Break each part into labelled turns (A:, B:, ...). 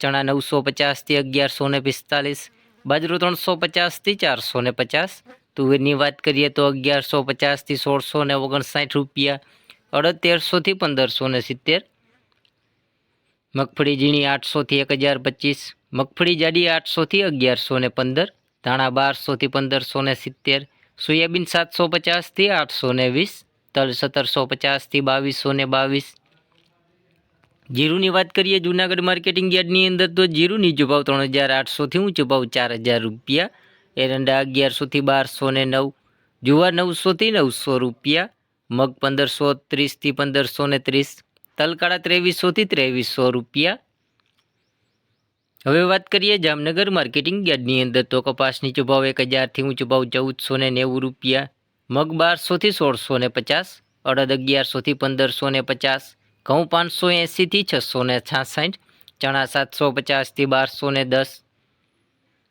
A: ચણા નવસો પચાસથી અગિયારસો ને પિસ્તાલીસ, બાજરો ત્રણસો પચાસથી ચારસો ને પચાસ, તુવેરની વાત કરીએ તો અગિયારસો પચાસથી સોળસો ને ઓગણસાઠ રૂપિયા અડદ તેરસોથી પંદરસો ને સિત્તેર, મગફળી ઝીણી આઠસોથી એક હજાર પચીસ, મગફળી જાડી આઠસોથી અગિયારસો ને પંદર, ધાણા બારસોથી પંદરસો ને સિત્તેર, સોયાબીન સાતસો પચાસથી આઠસો ને વીસ, તલ સત્તરસો પચાસથી બાવીસો ને બાવીસ જીરુની વાત કરીએ, જૂનાગઢ માર્કેટિંગ યાર્ડની અંદર તો જીરું નીચો ભાવ ત્રણ હજાર આઠસોથી ઊંચો ભાવ ચાર હજાર રૂપિયા, એરંડા અગિયારસોથી બારસો ને નવ, જુવાર નવસોથી નવસો રૂપિયા, મગ પંદરસો ત્રીસથી પંદરસો ને ત્રીસ, તલકાળા ત્રેવીસોથી ત્રેવીસો રૂપિયા. હવે વાત કરીએ જામનગર માર્કેટિંગ યાર્ડની અંદર તો કપાસ નીચો એક હજારથી ઊંચો ભાવ ચૌદસો ને નેવું રૂપિયા, મગ બારસોથી સોળસો ને પચાસ, અડદ અગિયારસોથી પંદરસો ને પચાસ ઘઉં પાંચસો એંસીથી છસો ને છાસઠ, ચણા સાતસો પચાસથી બારસો ને દસ,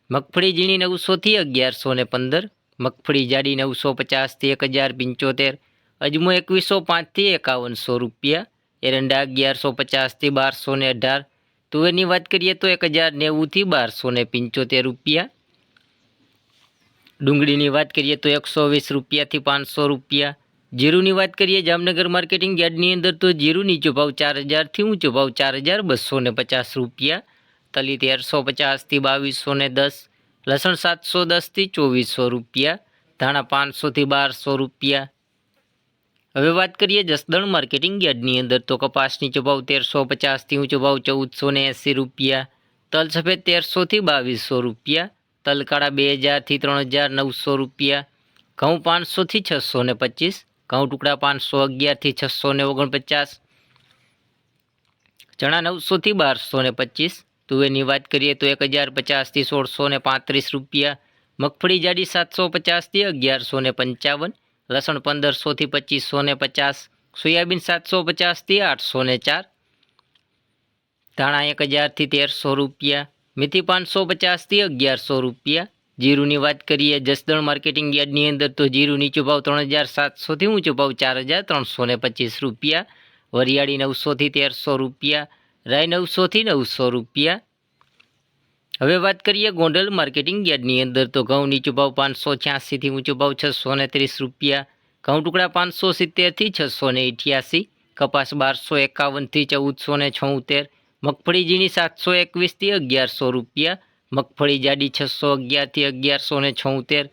A: મગફળી ઝીણી નવસોથી અગિયારસો ને પંદર, મગફળી જાડી નવસો પચાસથી એક હજાર પંચોતેર, અજમો એકવીસો પાંચથી એકાવનસો રૂપિયા, એરંડા અગિયારસો પચાસથી બારસો ને અઢાર, તુવેરની વાત કરીએ તો એક હજાર નેવુંથી બારસો ને પંચોતેર રૂપિયા, ડુંગળીની વાત કરીએ તો એકસો વીસ રૂપિયાથી પાંચસો રૂપિયા જીરુની વાત કરીએ, જામનગર માર્કેટિંગ યાર્ડની અંદર તો જીરું નીચો ભાવ ચાર હજારથી ઊંચો ભાવ ચાર હજાર બસો ને પચાસ રૂપિયા તલી તેરસો પચાસથી બાવીસો ને દસ, લસણ સાતસો દસથી ચોવીસો રૂપિયા, ધાણા પાંચસોથી બારસો રૂપિયા. હવે વાત કરીએ જસદણ માર્કેટિંગ યાર્ડની અંદર તો કપાસ નીચો ભાવ તેરસો પચાસથી ઊંચો ભાવ ચૌદસો ને એંસી રૂપિયા, તલ સફેદ તેરસોથી બાવીસો રૂપિયા તલ કાળા બે હજારથી ત્રણ હજાર નવસો રૂપિયા, ઘઉં પાંચસોથી છસો ને પચીસ ઘઉં ટુકડા પાંચસો અગિયારથી છસો ને ઓગણપચાસ, ચણા નવસોથી બારસો ને પચીસ. તુવેરની વાત કરીએ તો એક હજાર પચાસથી સોળસો ને પાંત્રીસ રૂપિયા. મગફળી જાડી સાતસો પચાસથી અગિયારસો ને પંચાવન, લસણ પંદરસોથી પચીસો ને પચાસ, સોયાબીન સાતસો પચાસથી આઠસો ને ચાર, ધાણા એક હજારથી તેરસો રૂપિયા, મેથી પાંચસો પચાસથી અગિયારસો રૂપિયા જીરુની વાત કરીએ, જસદણ માર્કેટિંગ યાર્ડની અંદર તો જીરું નીચો ભાવ ત્રણ હજાર સાતસોથી ઊંચો ભાવ ચાર હજાર ત્રણસો ને પચીસ રૂપિયા, વરિયાળી નવસોથી તેરસો રૂપિયા રાય નવસોથી નવસો રૂપિયા. હવે વાત કરીએ ગોંડલ માર્કેટિંગ યાર્ડની અંદર તો ઘઉં નીચો ભાવ પાંચસો છ્યાસીથી ઊંચો ભાવ છસો ને ત્રીસ રૂપિયા, ઘઉં ટુકડા પાંચસો સિત્તેરથી છસો ને અઠ્યાસી, કપાસ બારસો એકાવનથી ચૌદસો ને છોતેર, મગફળી ઝીણી સાતસો એકવીસથી અગિયારસો રૂપિયા મગફળી, જાડી છસો અગિયારથી અગિયારસો ને છોતેર,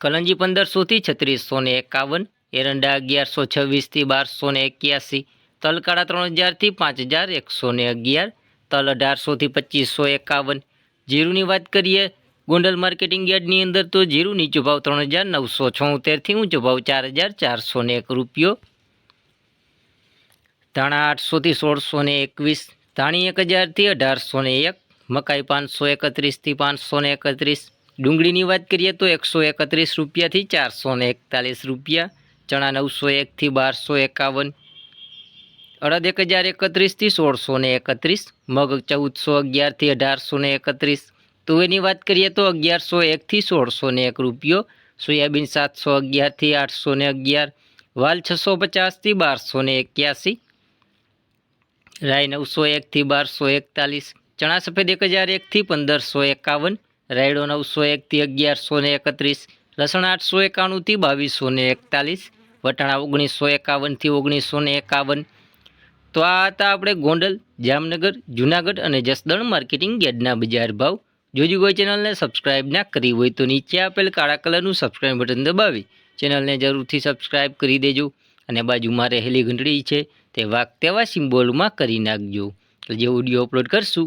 A: કલંજી પંદરસોથી છત્રીસો ને એકાવન, એરંડા અગિયારસો છવ્વીસથી બારસો ને એક્યાસી, તલકાળા ત્રણ હજારથી પાંચ હજાર એકસો ને અગિયાર, તલ અઢારસોથી પચીસો એકાવન. જીરુની વાત કરીએ, ગોંડલ માર્કેટિંગ યાર્ડની અંદર તો જીરું નીચો ભાવ ત્રણ હજાર નવસો છોતેરથી ઊંચો ભાવ ચાર હજાર ચારસો ને એક રૂપિયો. ધાણા આઠસોથી સોળસો ને એકવીસ, ધાણી એક હજારથી અઢારસો ને એક મકાઈ પાંચસો એકત્રીસથી પાંચસો ને એકત્રીસ. ડુંગળીની વાત કરીએ તો એકસો એકત્રીસ રૂપિયાથી ચારસો ને એકતાલીસ રૂપિયા, ચણા નવસો એકથી બારસો એકાવન, અડદ એક હજાર એકત્રીસથી સોળસો ને એકત્રીસ, મગ ચૌદસો અગિયારથી અઢારસો ને એકત્રીસ. તુવેરની વાત કરીએ તો અગિયારસો એકથી સોળસો ને એક રૂપિયો, સોયાબીન સાતસો અગિયારથી આઠસો ને અગિયાર, વાલ છસો પચાસથી બારસો ને એક્યાસી રાય નવસો એકથી બારસો એકતાલીસ ચણા સફેદ એક હજાર એકથી પંદરસો એકાવન, રાયડો નવસો એકથી અગિયારસો ને એકત્રીસ, લસણ આઠસો એકાણુંથી બાવીસો ને એકતાલીસ, વટાણા ઓગણીસો એકાવનથી ઓગણીસો ને એકાવન. તો આ હતા આપણે ગોંડલ, જામનગર, જૂનાગઢ અને જસદણ માર્કેટિંગ યાર્ડના બજાર ભાવ. જોજી કોઈ ચેનલને સબસ્ક્રાઇબ ના કરી હોય તો નીચે આપેલ કાળા કલરનું સબસ્ક્રાઈબ બટન દબાવી ચેનલને જરૂરથી સબસ્ક્રાઈબ કરી દેજો અને બાજુમાં રહેલી ઘંટડી છે તે વાઘ તેવા સિમ્બોલમાં કરી નાખજો. તો જે ઓડિયો અપલોડ કરશું